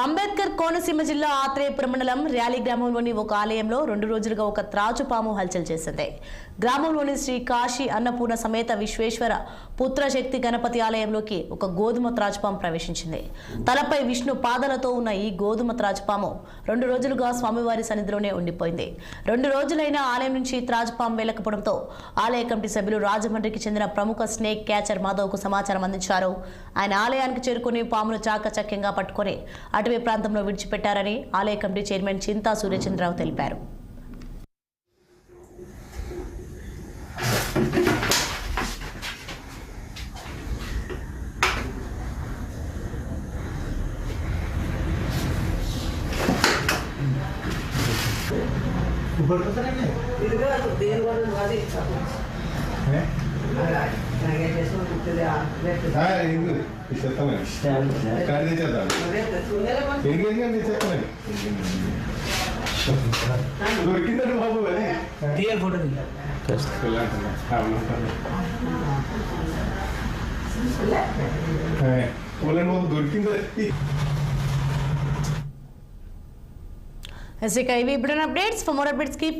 అంబేద్కర్ కోనసీమ జిల్లా ఆత్రేయపురం మండలం ర్యాలీ గ్రామంలోని ఒక ఆలయంలో రెండు రోజులుగా ఒక త్రాచుపాము హల్చల్ చేసింది. గ్రామంలోని శ్రీ కాశీ అన్నపూర్ణ సమేత విశ్వేశ్వర పుత్రశక్తి గణపతి ఆలయంలోకి ఒక గోధుమ త్రాచుపాము ప్రవేశించింది. తలపై విష్ణు పాదలతో ఉన్న ఈ గోధుమ త్రాచుపాము రెండు రోజులుగా స్వామివారి సన్నిధిలోనే ఉండిపోయింది. రెండు రోజులైన ఆలయం నుంచి త్రాచుపాము వెళ్ళకపోవడంతో ఆలయ కమిటీ సభ్యులు రాజమండ్రికి చెందిన ప్రముఖ స్నేక్ క్యాచర్ మాధవ్కు సమాచారం అందించారు. ఆయన ఆలయానికి చేరుకుని పామును చాకచక్యంగా పట్టుకొని అటవీ ప్రాంతంలో విడిచిపెట్టారని ఆలయ కమిటీ చైర్మన్ చింతా సూర్యచంద్రరావు తెలిపారు. ఇది కాదు దేని వల్ల అది అలాగే చేసుకుని ఉంటుంది రేపు చెప్తామని ఖరీదు చేద్దాం ఎంగేజ్మెంట్ చెప్తామని దొరికిందండి బాబు అది తీయాలి ఫోటో తీ పూలని బాబు దొరికింది ఇక ఇవి ఇప్పుడు updates for more updates keep